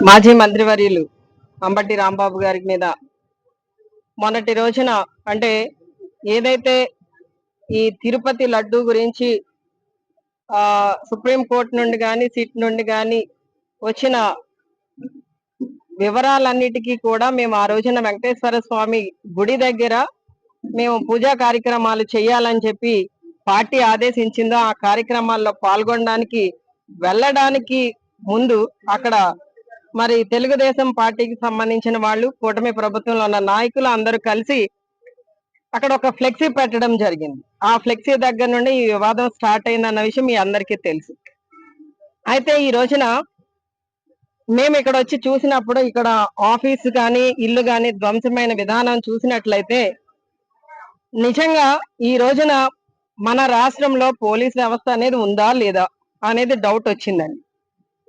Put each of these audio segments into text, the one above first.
మాజీ మంత్రివర్యులు అంబటి రాంబాబు గారి మీద మొన్నటి రోజున అంటే ఏదైతే ఈ తిరుపతి లడ్డు గురించి ఆ సుప్రీం కోర్టు నుండి కానీ సిట్ నుండి కానీ వచ్చిన వివరాలన్నిటికీ కూడా మేము ఆ రోజున వెంకటేశ్వర స్వామి గుడి దగ్గర మేము పూజా కార్యక్రమాలు చేయాలని చెప్పి పార్టీ ఆదేశించిందో? ఆ కార్యక్రమాల్లో పాల్గొనడానికి వెళ్ళడానికి ముందు అక్కడ మరి తెలుగుదేశం పార్టీకి సంబంధించిన వాళ్ళు కూటమి ప్రభుత్వంలో ఉన్న నాయకులు అందరూ కలిసి అక్కడ ఒక ఫ్లెక్సీ పెట్టడం జరిగింది. ఆ ఫ్లెక్సీ దగ్గర నుండి ఈ వివాదం స్టార్ట్ అయిందన్న విషయం మీ అందరికీ తెలుసు. అయితే ఈ రోజున మేము ఇక్కడ వచ్చి చూసినప్పుడు ఇక్కడ ఆఫీస్ కానీ ఇల్లు కానీ ధ్వంసమైన విధానం చూసినట్లయితే నిజంగా ఈ రోజున మన రాష్ట్రంలో పోలీస్ వ్యవస్థ అనేది ఉందా లేదా అనేది డౌట్ వచ్చిందండి.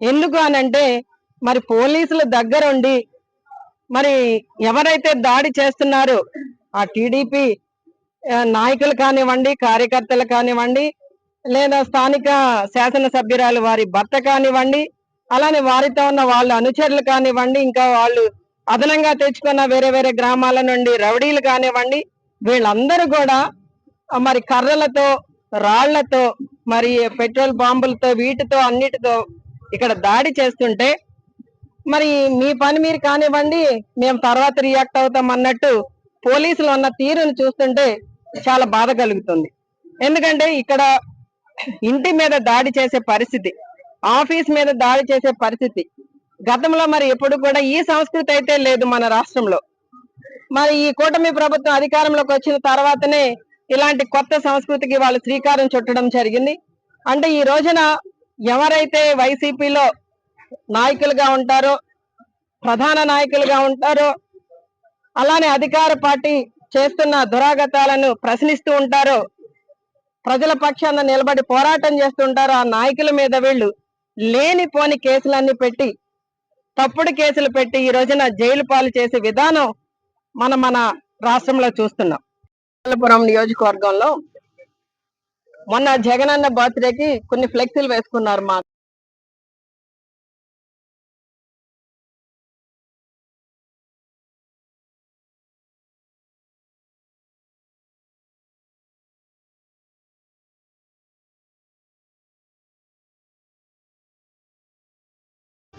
ఎందుకు అనంటే మరి పోలీసుల దగ్గరుండి మరి ఎవరైతే దాడి చేస్తున్నారో ఆ టీడీపీ నాయకులు కానివ్వండి కార్యకర్తలు కానివ్వండి లేదా స్థానిక శాసనసభ్యురాలు వారి భర్త కానివ్వండి అలానే వారితో ఉన్న వాళ్ళ అనుచరులు కానివ్వండి ఇంకా వాళ్ళు అదనంగా తెచ్చుకున్న వేరే వేరే గ్రామాల నుండి రౌడీలు కానివ్వండి వీళ్ళందరూ కూడా మరి కర్రలతో రాళ్ళతో మరి పెట్రోల్ బాంబులతో వీటితో అన్నిటితో ఇక్కడ దాడి చేస్తుంటే మరి మీ పని మీరు కానివ్వండి మేము తర్వాత రియాక్ట్ అవుతాం అన్నట్టు పోలీసులు ఉన్న తీరును చూస్తుంటే చాలా బాధ కలుగుతుంది. ఎందుకంటే ఇక్కడ ఇంటి మీద దాడి చేసే పరిస్థితి ఆఫీస్ మీద దాడి చేసే పరిస్థితి గతంలో మరి ఎప్పుడు కూడా ఈ సంస్కృతి అయితే లేదు మన రాష్ట్రంలో. మరి ఈ కూటమి ప్రభుత్వం అధికారంలోకి వచ్చిన తర్వాతనే ఇలాంటి కొత్త సంస్కృతికి వాళ్ళు శ్రీకారం చుట్టడం జరిగింది. అంటే ఈ రోజున ఎవరైతే వైసీపీలో నాయకులుగా ఉంటారో ప్రధాన నాయకులుగా ఉంటారో. అలానే అధికార పార్టీ చేస్తున్న దురాగతాలను ప్రశ్నిస్తూ ఉంటారో. ప్రజల పక్షాన నిలబడి పోరాటం చేస్తుంటారో ఆ నాయకుల మీద వీళ్ళు లేనిపోని కేసులన్నీ పెట్టి తప్పుడు కేసులు పెట్టి ఈ రోజున జైలు పాలు చేసే విధానం మనం మన రాష్ట్రంలో చూస్తున్నాం. అమలాపురం నియోజకవర్గంలో మొన్న జగనన్న బర్త్డేకి కొన్ని ఫ్లెక్సీలు వేసుకున్నారు మా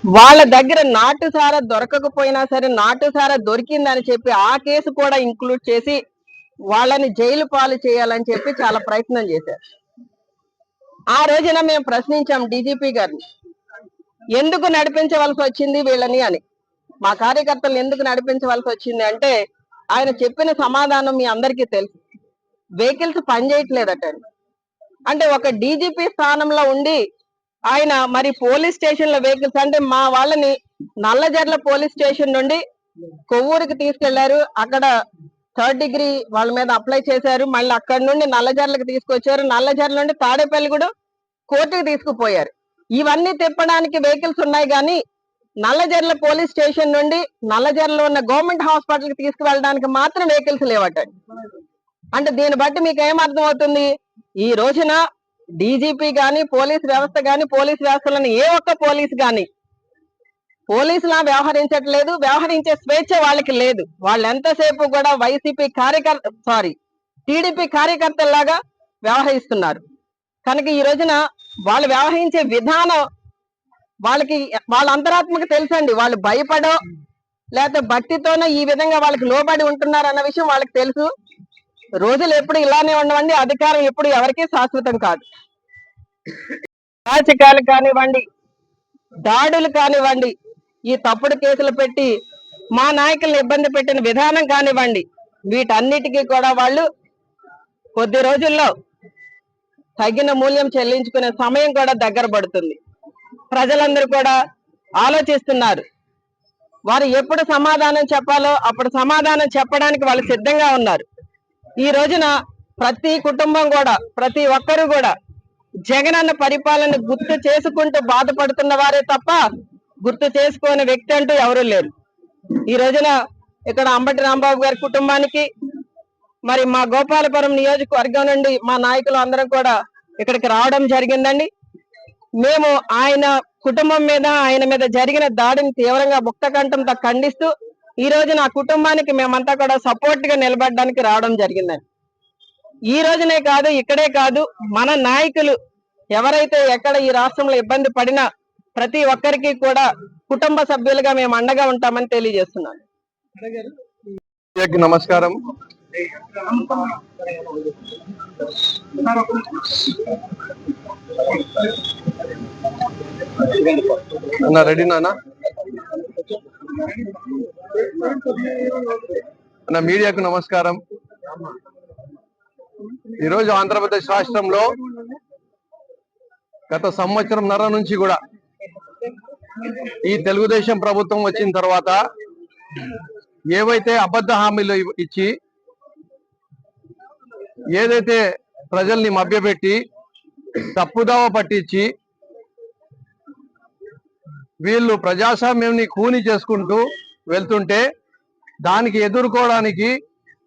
వాళ్ళ దగ్గర నాటు సారా దొరకకపోయినా సరే నాటు సారా దొరికిందని చెప్పి ఆ కేసు కూడా ఇంక్లూడ్ చేసి వాళ్ళని జైలు పాలు చేయాలని చెప్పి చాలా ప్రయత్నం చేశారు. ఆ రోజున మేము ప్రశ్నించాం డీజీపీ గారిని ఎందుకు నడిపించవలసి వచ్చింది వీళ్ళని? అని. మా కార్యకర్తలు ఎందుకు నడిపించవలసి వచ్చింది అంటే ఆయన చెప్పిన సమాధానం మీ అందరికీ తెలుసు. వెహికల్స్ పనిచేయట్లేదట అంటే ఒక డీజీపీ స్థానంలో ఉండి ఆయన మరి పోలీస్ స్టేషన్లో వెహికల్స్ అంటే మా వాళ్ళని నల్లజర్ల పోలీస్ స్టేషన్ నుండి కొవ్వూరుకి తీసుకెళ్ళారు. అక్కడ థర్డ్ డిగ్రీ వాళ్ళ మీద అప్లై చేశారు. మళ్ళీ అక్కడ నుండి నల్లజర్లకు తీసుకొచ్చారు. నల్లజర్ల నుండి తాడేపల్లిగూడ కోర్టుకు తీసుకుపోయారు. ఇవన్నీ తిప్పడానికి వెహికల్స్ ఉన్నాయి కానీ నల్లజర్ల పోలీస్ స్టేషన్ నుండి నల్లజర్లో ఉన్న గవర్నమెంట్ హాస్పిటల్కి తీసుకువెళ్ళడానికి మాత్రం వెహికల్స్ లేవట. అంటే దీన్ని బట్టి మీకు ఏం అర్థం అవుతుంది ఈ రోజున డీజీపీ కానీ పోలీస్ వ్యవస్థ కానీ పోలీస్ వ్యవస్థలను ఏ ఒక్క పోలీస్ కానీ పోలీసులా వ్యవహరించట్లేదు. వ్యవహరించే స్వేచ్ఛ వాళ్ళకి లేదు. వాళ్ళు ఎంతసేపు కూడా వైసీపీ కార్యకర్త సారీ టీడీపీ కార్యకర్తల్లాగా వ్యవహరిస్తున్నారు. కనుక ఈ రోజున వాళ్ళు వ్యవహరించే విధానం వాళ్ళకి వాళ్ళ అంతరాత్మకు తెలుసండి. వాళ్ళు భయపడో లేకపోతే భక్తితోనో ఈ విధంగా వాళ్ళకి లోబడి ఉంటున్నారు అన్న విషయం వాళ్ళకి తెలుసు. రోజులు ఎప్పుడు ఇలానే ఉండవండి అధికారం ఎప్పుడు ఎవరికీ శాశ్వతం కాదు. రాజకాలు కానివ్వండి దాడులు కానివ్వండి ఈ తప్పుడు కేసులు పెట్టి మా నాయకులను ఇబ్బంది పెట్టిన విధానం కానివ్వండి వీటన్నిటికీ కూడా వాళ్ళు కొద్ది రోజుల్లో తగిన మూల్యం చెల్లించుకునే సమయం కూడా దగ్గర పడుతుంది. ప్రజలందరూ కూడా ఆలోచిస్తున్నారు. వారు ఎప్పుడు సమాధానం చెప్పాలో అప్పుడు సమాధానం చెప్పడానికి వాళ్ళు సిద్ధంగా ఉన్నారు. ఈ రోజున ప్రతి కుటుంబం కూడా ప్రతి ఒక్కరు కూడా జగనన్న పరిపాలన గుర్తు చేసుకుంటూ బాధపడుతున్న వారే తప్ప గుర్తు చేసుకోని వ్యక్తి అంటూ ఎవరూ లేరు. ఈ రోజున ఇక్కడ అంబటి రాంబాబు గారి కుటుంబానికి మరి మా గోపాలపురం నియోజకవర్గం నుండి మా నాయకులు అందరం కూడా ఇక్కడికి రావడం జరిగిందండి. మేము ఆయన కుటుంబం మీద ఆయన మీద జరిగిన దాడిని తీవ్రంగా ముక్తకంఠంతో ఖండిస్తూ ఈ రోజు నా కుటుంబానికి మేమంతా కూడా సపోర్ట్గా నిలబడడానికి రావడం జరిగిందండి ఈ రోజునే కాదు ఇక్కడే కాదు మన నాయకులు ఎవరైతే ఎక్కడ ఈ రాష్ట్రంలో ఇబ్బంది పడినా ప్రతి ఒక్కరికి కూడా కుటుంబ సభ్యులుగా మేము అండగా ఉంటామని తెలియజేస్తున్నాను. నమస్కారం. రెడీ నా మీడియాకు నమస్కారం. ఈరోజు ఆంధ్రప్రదేశ్ రాష్ట్రంలో గత సంవత్సరం నర నుంచి కూడా ఈ తెలుగుదేశం ప్రభుత్వం వచ్చిన తర్వాత ఏవైతే అబద్ధ హామీలు ఇచ్చి ఏదైతే ప్రజల్ని మభ్యపెట్టి తప్పుదావ పట్టించి వీళ్ళు ప్రజాస్వామ్యంని కూని చేసుకుంటూ వెళ్తుంటే దానికి ఎదుర్కోవడానికి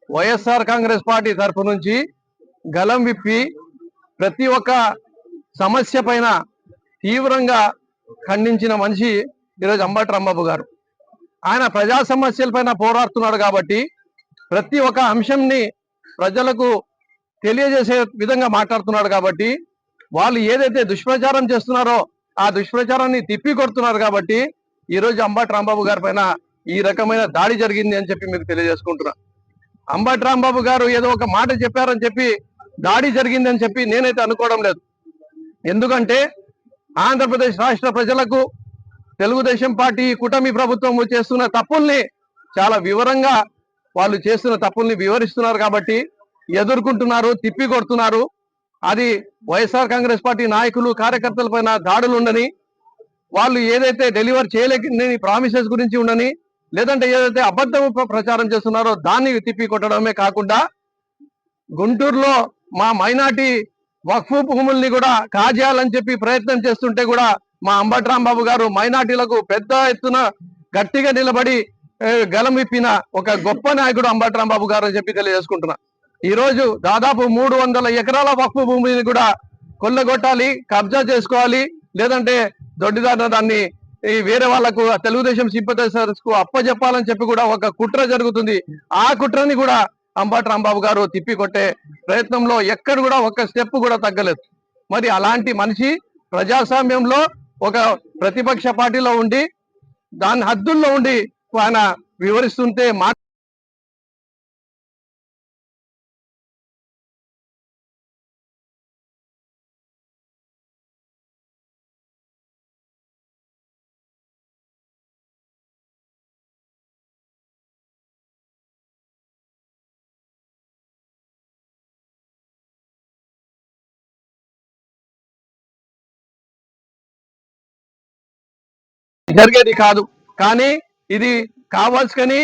వైఎస్ఆర్ కాంగ్రెస్ పార్టీ తరఫు నుంచి గలం విప్పి ప్రతి ఒక్క సమస్య పైన తీవ్రంగా ఖండించిన మనిషి ఈరోజు అంబటి రాంబాబు గారు. ఆయన ప్రజా సమస్యలపైన పోరాడుతున్నాడు కాబట్టి ప్రతి ఒక్క అంశంని ప్రజలకు తెలియజేసే విధంగా మాట్లాడుతున్నాడు కాబట్టి వాళ్ళు ఏదైతే దుష్ప్రచారం చేస్తున్నారో ఆ దుష్ప్రచారాన్ని తిప్పి కొడుతున్నారు కాబట్టి ఈ రోజు అంబటి రాంబాబు గారి పైన ఈ రకమైన దాడి జరిగింది అని చెప్పి మీకు తెలియజేసుకుంటున్నా. అంబటి రాంబాబు గారు ఏదో ఒక మాట చెప్పారని చెప్పి దాడి జరిగింది అని చెప్పి నేనైతే అనుకోవడం లేదు. ఎందుకంటే ఆంధ్రప్రదేశ్ రాష్ట్ర ప్రజలకు తెలుగుదేశం పార్టీ కూటమి ప్రభుత్వం చేస్తున్న తప్పుల్ని చాలా వివరంగా వాళ్ళు చేస్తున్న తప్పుల్ని వివరిస్తున్నారు కాబట్టి ఎదుర్కొంటున్నారు తిప్పి కొడుతున్నారు అది వైఎస్ఆర్ కాంగ్రెస్ పార్టీ నాయకులు కార్యకర్తల పైన దాడులు ఉండని వాళ్ళు ఏదైతే డెలివర్ చేయలేని ప్రామిసెస్ గురించి ఉండని లేదంటే ఏదైతే అబద్ధం ప్రచారం చేస్తున్నారో దాన్ని తిప్పి కొట్టడమే కాకుండా గుంటూరులో మా మైనార్టీ వక్ఫు భూముల్ని కూడా కాజేయాలని చెప్పి ప్రయత్నం చేస్తుంటే కూడా మా అంబటి బాబు గారు మైనార్టీలకు పెద్ద ఎత్తున గట్టిగా నిలబడి గలం విప్పిన ఒక గొప్ప నాయకుడు అంబటి బాబు గారు అని చెప్పి తెలియజేసుకుంటున్నా. ఈ రోజు దాదాపు మూడు వందల ఎకరాల వక్ఫు భూమిని కూడా కొల్లగొట్టాలి కబ్జా చేసుకోవాలి లేదంటే దొడ్డిదారిన దాన్ని ఈ వేరే వాళ్ళకు తెలుగుదేశం సింపథైజర్స్కు అప్పజెప్పాలని చెప్పి కూడా ఒక కుట్ర జరుగుతుంది. ఆ కుట్రని కూడా అంబటి రాంబాబు గారు తిప్పి కొట్టే ప్రయత్నంలో ఎక్కడ కూడా ఒక్క స్టెప్ కూడా తగ్గలేదు. మరి అలాంటి మనిషి ప్రజాస్వామ్యంలో ఒక ప్రతిపక్ష పార్టీలో ఉండి దాని హద్దుల్లో ఉండి ఆయన వివరిస్తుంటే మా జరిగేది కాదు. కానీ ఇది కావాల్సుకని